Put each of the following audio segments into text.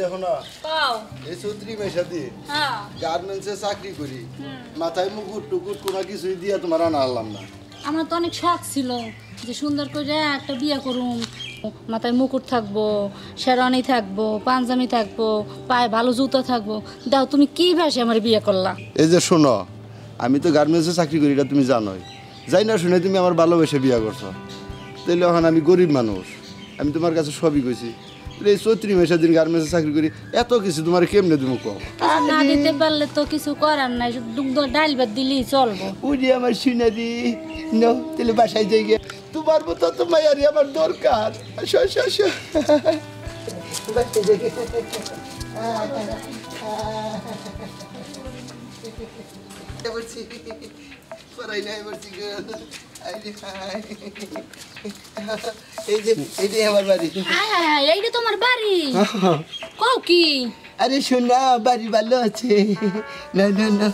দেখো না এই চৌত্রি মেশা দিয়ে হ্যাঁ। গার্মেন্টসে চাকরি করি মাথায় মুকুট টুকুট কোনো কিছুই দিয়ে তোমার আনা আনলাম না। আমার তো অনেক শখ ছিল যে সুন্দর করে একটা বিয়ে করুম মাথায় মুকুট থাকব শেরানি থাকব পাঞ্জামি থাকব পায়ে ভালো জুতো থাকব। দাও তুমি কি ভাষে আমার বিয়ে করলা? এই যে শোনো আমি তো গার্মেন্টসে চাকরি করি এটা তুমি জানোই। যাই না শুনে তুমি আমার ভালোবেসে বিয়া করছ। তাহলে এখন আমি গরিব মানুষ আমি তোমার কাছে সবই কইছি। এই চৌত্রি মেশা দিন গার্মেন্টসে চাকরি করি এত কিছু তোমার কেমনে তুমি কও? না দিতে পারলে তো কিছু করার নাই দুগ্ধ ডাল ভাত দিলেই চলবো। উনি আমার সিনারি নাও তাহলে বাসায় যাই গিয়ে তোমার মতো তো মায়ারি আমার দরকার। আসো আসো আসো। পড়াই নাই এই যে এইটাই আমার বাড়ি। হ্যাঁ হ্যাঁ এইটা তোমার বাড়ি। কও কি? আরে শোনা বাড়ি ভালো আছে। না না না।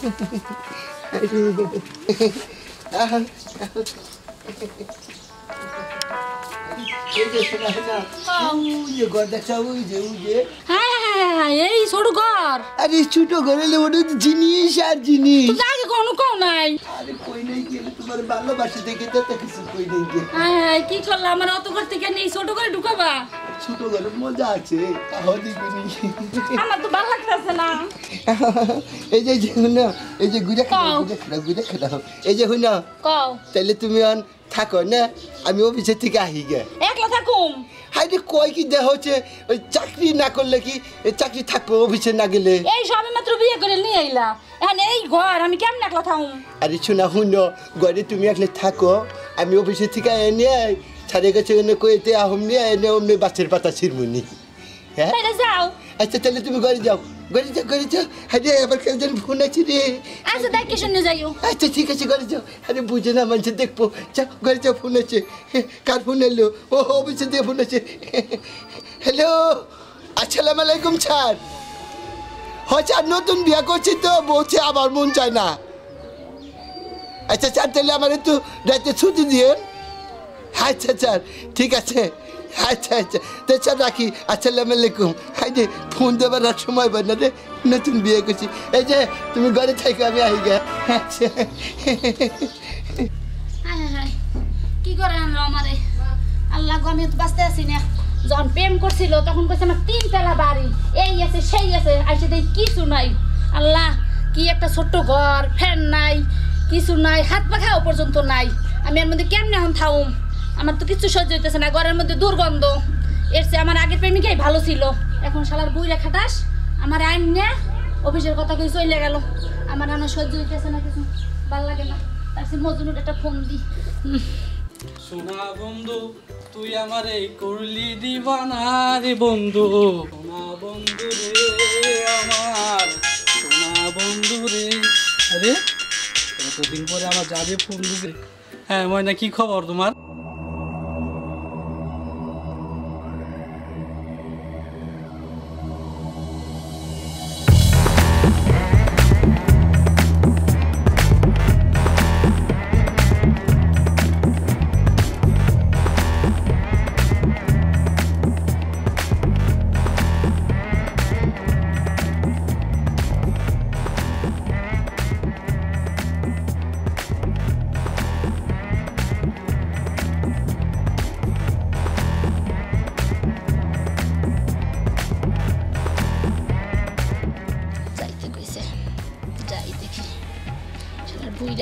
এই ছোট ঘর। আরে ছোট ঘরে জিনিস আর জিনিস। কও নাই? আরে কই নাই গেলে তোমার ভালোবাসা দেখে তো তো কিছু কই নাই গেলে হ্যাঁ কি করলা? আমার অত ঘর থেকে নেই ছোট করে ঢুকাবা? ছোট ঘরে মজা আছে তাহলে কোনি আমার তো ভালো লাগতেছে না। এই যে যে এই যে খাও খাও খাও এই যে কও। তাহলে তুমি অন থাকো না? আমি অফিসের থেকে আহি গে। একলা থাকুম? হাইরে কয় কি দেহ হচ্ছে? ওই চাকরি না করলে কি? এই চাকরি থাকব অফিসে না গেলে? এই সবে মাত্র বিয়ে করে নিয়ে আইলা। এখন এই ঘর আমি কেমন একলা থাকুম? আরে শোনা শুনো ঘরে তুমি একলে থাকো। আমি অফিসের থেকে এনে ছাড়ে গেছে এনে কইতে আহম নিয়ে এনে অমনি বাচ্চার পাতা ছিরমুনি হ্যাঁ? যাও। আচ্ছা তাহলে তুমি ঘরে যাও। ঘরে যাও ঘরে যাও। আরে আবার কেউ যেন ফোন আছে রে। আচ্ছা দেখে শুনে যাইও। আচ্ছা ঠিক আছে ঘরে যাও। আরে বুঝে না মানুষ দেখব। যাও ঘরে যাও ফোন আছে। কার ফোন এলো? ও অফিসে দিয়ে ফোন আছে। হ্যালো আসসালামু আলাইকুম স্যার। হয় স্যার নতুন বিয়া করছি তো বলছে আবার মন চায় না। আচ্ছা স্যার তাহলে আমার একটু রাতে ছুটি দিয়ে। আচ্ছা স্যার ঠিক আছে। আচ্ছা আচ্ছা তো স্যার রাখি আসসালামু আলাইকুম হাইরে ফোন দেবার আর সময় পাই না রে, নতুন বিয়ে করছি। এই যে, তুমি ঘরে থাকো আমি আই গে আচ্ছা। কি করে আনলো আমারে? আল্লাহ গো, আমি বাঁচতে আছি না। যখন প্রেম করছিল, তখন কইছে আমার তিন তলা বাড়ি, এই আছে, সেই আছে, আইসে দেখি কিছু নাই। আল্লাহ, কি একটা ছোট্ট ঘর, ফ্যান নাই, কিছু নাই হাত পাখাও পর্যন্ত নাই। আমি এর মধ্যে কেমনে এখন থাউম? আমার তো কিছু সহ্য হইতেছে না, ঘরের মধ্যে দুর্গন্ধ। এর চেয়ে আমার আগের প্রেমিকাই ভালো ছিল। এখন শালার বুইরা খাটাস, আমার আইন নে অফিসের কথা কিছু চলে গেল। আমার এখন সহ্য হইতেছে না কিছু, ভালো লাগে না। তার চেয়ে মজনুর একটা ফোন দি। সোনা বন্ধু, তুই আমার এই করলি দিবানা রে বন্ধু। সোনা বন্ধু রে আমার, সোনা বন্ধু রে। আরে, এতদিন পরে আমার যাবে ফোন দিছে। হ্যাঁ ময়না, কি খবর তোমার?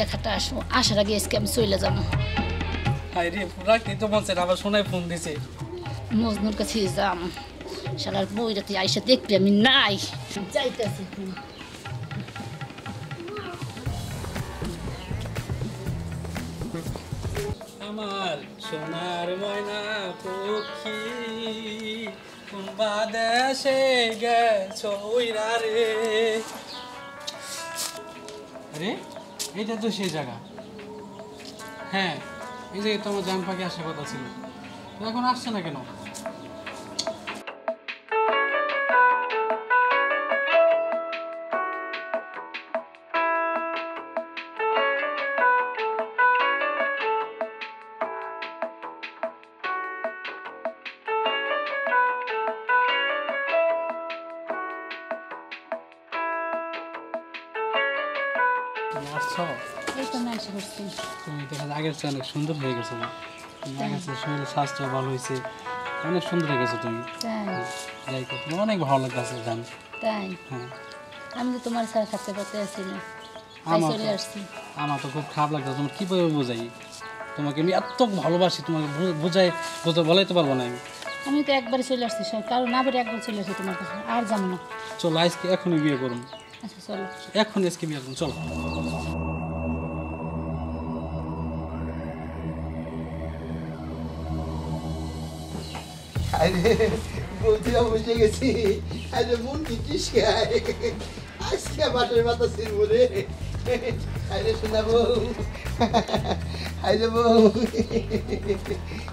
শালার বুইরা খাটা আসব। আসার আগে আজকে আমি চলে যাব। হাই রে রাখতে তো আবার ফোন দিছে। মজনুর কাছে যাম। শালার বইরাতে আইসা দেখবি আমি নাই। যাইতেছি আমার সোনার ময়না পক্ষী কোন বাদেশে গেছো রে? আরে? এইটা তো সেই জায়গা। হ্যাঁ এই জায়গায় তোমার জান পাখি আসার কথা ছিল। এখন আসছে না কেন? করছ এই তো না করছি তুমি দেখা যায় আগের চেয়ে অনেক সুন্দর হয়ে গেছো না আগের চেয়ে শরীরের স্বাস্থ্য ভালো হয়েছে। অনেক সুন্দর হয়ে গেছো তুমি। যাই তোমার অনেক ভালো লাগতেছে তাই। হ্যাঁ। আমি তো তোমার ছাড়া থাকতে পারতে আসি না। আমার তো- খুব খারাপ লাগতো তোমার কীভাবে বোঝাই? তোমাকে আমি এত ভালোবাসি তোমাকে বোঝাই বোঝা বলাইতে পারব না আমি। আমি তো একবারে চলে আসছি সব কারণ না বেরে একবার চলে আসছি তোমার কাছে। আর যাব না। চলো আজকে এখনই বিয়ে করুন। আচ্ছা চলো। এখন আজকে বিয়ে করুন চলো। আরে বৌদিরা বসে গেছি। আরে মন কিটিস খায়। আজকে বাটের মাথা ছিল রে। আরে শোনাবো আরে, বউ।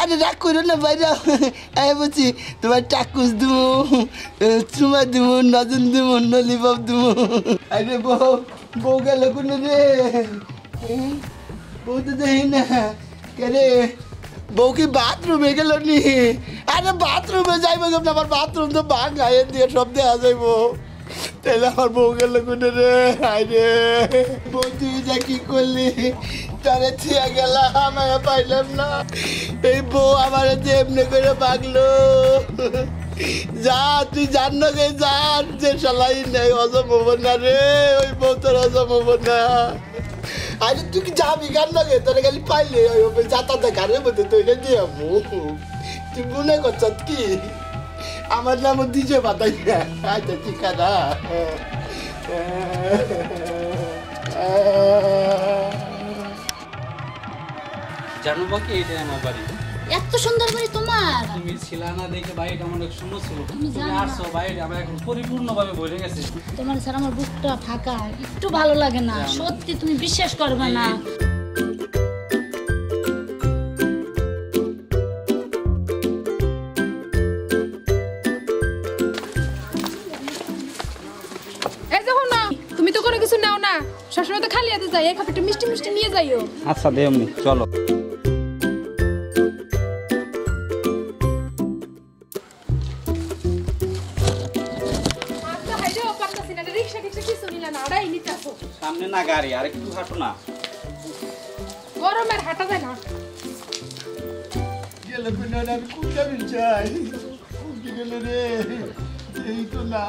আরে রাগ করো না, বাইরে আমি বলছি, তোমার টাকুস দুমু চুমা দুমু নজন দুমু নলিপপ দুমু আরে বউ বউ গেল কোনো রে? বউ তো দেখি না। কে বউ কি বাথরুমে গেল নি? আরে বাথরুমে যাইবো কেমন? আমার বাথরুম তো ভাঙ গায়ে দিয়ে সব দেওয়া যাইবো। তাহলে আমার বউ গেল কোনো রে হায় রে বউ তুই যা কি করলি তারে থিয়া গেলাম পাইলাম না। এই বউ আমার যে এমনি করে পাগলো, যা, তুই জান না গে জান যে সালাই নেই হজম হব না রে ওই বউ তোর হজম হব না আরে তুই কি যাবি, গান লাগে তোর খালি পাইলে, ওই যাতাতে গানের মধ্যে তো এটা দিয়ে তুই মনে করছ কি আমার নাম দিছে বাতাই। আচ্ছা ঠিক আছে জানো বাকি এটাই আমার বাড়ি এত সুন্দর বাড়ি তোমার। তুমি ছিল না দেখে বাড়িটা আমার অনেক সুন্দর ছিল। তুমি। আসছো বাড়িটা আমার এখন পরিপূর্ণভাবে ভরে গেছে। তোমার ছাড়া আমার বুকটা ফাঁকা একটু ভালো লাগে না। সত্যি তুমি বিশ্বাস করবে না। যাই এই খাবারটা মিষ্টি মিষ্টি নিয়ে যাইও। আচ্ছা দে এমনি চলো। আচ্ছা সামনে না গাড়ি আর একটু হাঁটো না। গরমের হাঁটা যায় না। গেল কোনো আমি কোন যাবি চাই। গেল রে এই তো না।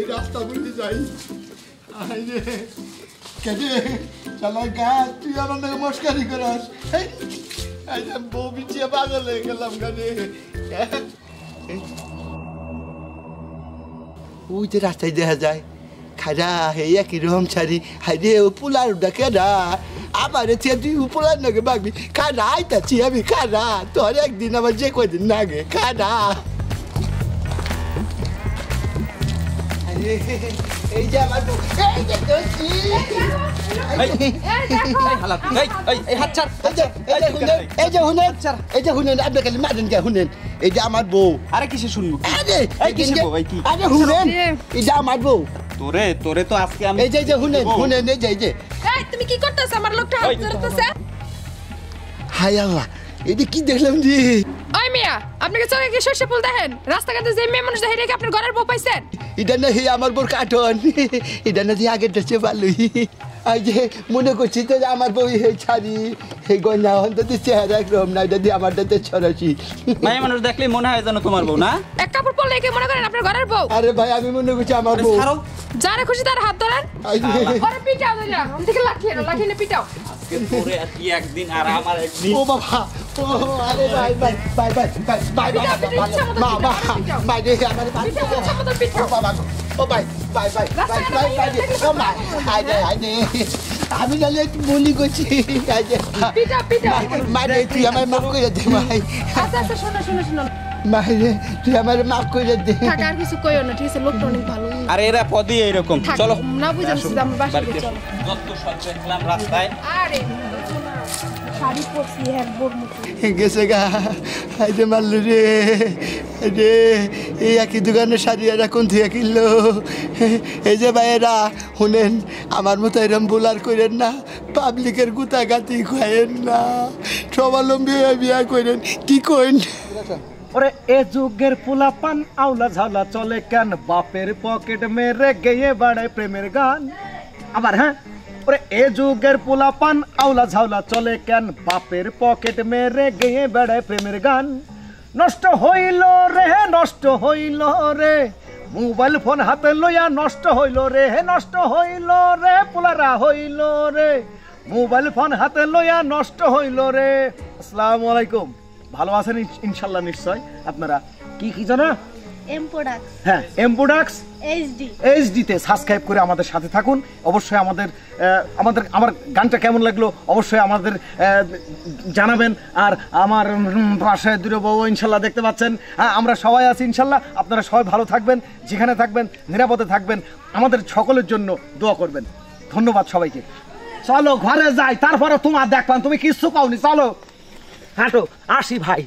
এই রাস্তা বলতে যাই কেটে চালা গা, তুই আমার নাকি মস্কারি করাস বউ বিছিয়ে পাগল হয়ে গেলাম গানে ওই যে রাস্তায় দেখা যায় খারা হে একই রকম ছাড়ি হাই রে, ও পোলার ডাকে রা আমার চেয়ে তুই পোলার নাকি বাগবি? খারা আইতাছি আমি খারা তোর একদিন আমার যে কদিন নাগে খারা এই যে আমার বউ, এই যে দোষী। এই যে- হুনেন, এই যে হুনেন, এই যে হুনেন, আপনি খালি মারেন কে হুনেন। এই যে আমার বউ। আরে কিসে শুনব আরে হুনেন এই যে আমার বউ। তোরে তোরে তো আজকে আমি এই যে যে হুনেন। হুনেন এই যে এই যে। তুমি কি করতেছ? আমার লোকটা হাত। ধরতেছে? হাই আল্লাহ এটা কি দেখলাম রে? ওই মিয়া আপনাকে চোখে কি শস্য ফুল দেখেন? রাস্তাঘাটে যে মেয়ে মানুষ দেখে রেখে আপনার ঘরের বউ পাইছেন? এটা না হে আমার বোর কাটন এটা না যে আগের দেশে ভালোই আর যে মনে করছি তো আমার বই হে ছাড়ি হে গয়না অন্তত চেহারা একরকম না এটা দিয়ে আমার দাঁতে ছড়াছি মায়ের মানুষ দেখলে মনে হয় যেন তোমার বউ না? এক কাপড় পরলে কি মনে করেন আপনার ঘরের বউ? আরে ভাই আমি মনে করছি আমার বউ। যারা খুশি তার হাত ধরেন। আই রে, ওরে পিটাও ধরিয়া থেকে লাঠিয়ে লাঠিয়ে পিটাও। আজকে তোরে আর কি একদিন আর আমার একদিন ও বাবা ও আরে ভাই ভাই ভাই ভাই ভাই ভাই পিটা, পিটা, মা মা ভাই রে আমার ভাই পিটাও, ইচ্ছা মতো পিটাও। ও বাবা ও ভাই ভাই ভাই ভাই ভাই ভাই ও মা আই রে আই রে। আমি নালে একটু বলি করছি তুই আমার মাফ করে দে ভাই। আচ্ছা আচ্ছা শোনো শোনো শোনো। তুই আমার করে দে। থাক আর কিছু কইও না ঠিক আছে লোকটা অনেক ভালো। আরে এরা পদই এইরকম। চলো। না বুঝে আসো, আমার বাসায় চলো। যত সব দেখলাম রাস্তায়। আরে শাড়ি পরছি হ্যাঁ বোর মতো গেছে গা আইতে মারল রে রে এই একই দোকানে শাড়ি এরা কোন থেকে কিনলো। এই যে ভাইয়েরা শুনেন আমার মতো এরম বোলার করেন না পাবলিকের গুতা গাতি খায়েন না স্বাবলম্বী বিয়া করেন কি কইন? ওরে, এ যুগের পোলাপান, আউলা ঝাউলা চলে কেন? বাপের পকেট মেরে গেয়ে বাড়ায় প্রেমের গান। আবার হ্যাঁ? ওরে, এ যুগের পোলাপান, আউলা ঝাউলা চলে কেন? বাপের পকেট মেরে গেয়ে বেড়ায় প্রেমের গান। নষ্ট হইল রে, নষ্ট হইল রে। মোবাইল ফোন হাতে লইয়া নষ্ট হইল রে হে নষ্ট হইল রে, পোলারা হইল রে। মোবাইল ফোন হাতে লইয়া নষ্ট হইল রে। আসসালামু আলাইকুম। ভালো আছেন ইন- ইনশাল্লাহ নিশ্চয়। আপনারা কি কি জানা? হ্যাঁ এইচডি এইচডিতে সাবস্ক্রাইব করে আমাদের সাথে থাকুন। অবশ্যই আমাদের আমাদের আমার গানটা কেমন লাগল অবশ্যই আমাদের জানাবেন। আর আমার উম, পাশে দুটো বউ ইনশাল্লাহ দেখতে পাচ্ছেন। হ্যাঁ আমরা সবাই আছি ইনশাল্লাহ। আপনারা সবাই ভালো থাকবেন যেখানে থাকবেন নিরাপদে থাকবেন। আমাদের সকলের জন্য দোয়া করবেন। ধন্যবাদ সবাইকে। চলো ঘরে যাই তারপরে তোমার দেখবান। তুমি কিচ্ছু পাওনি চলো। হাঁটো আসি ভাই।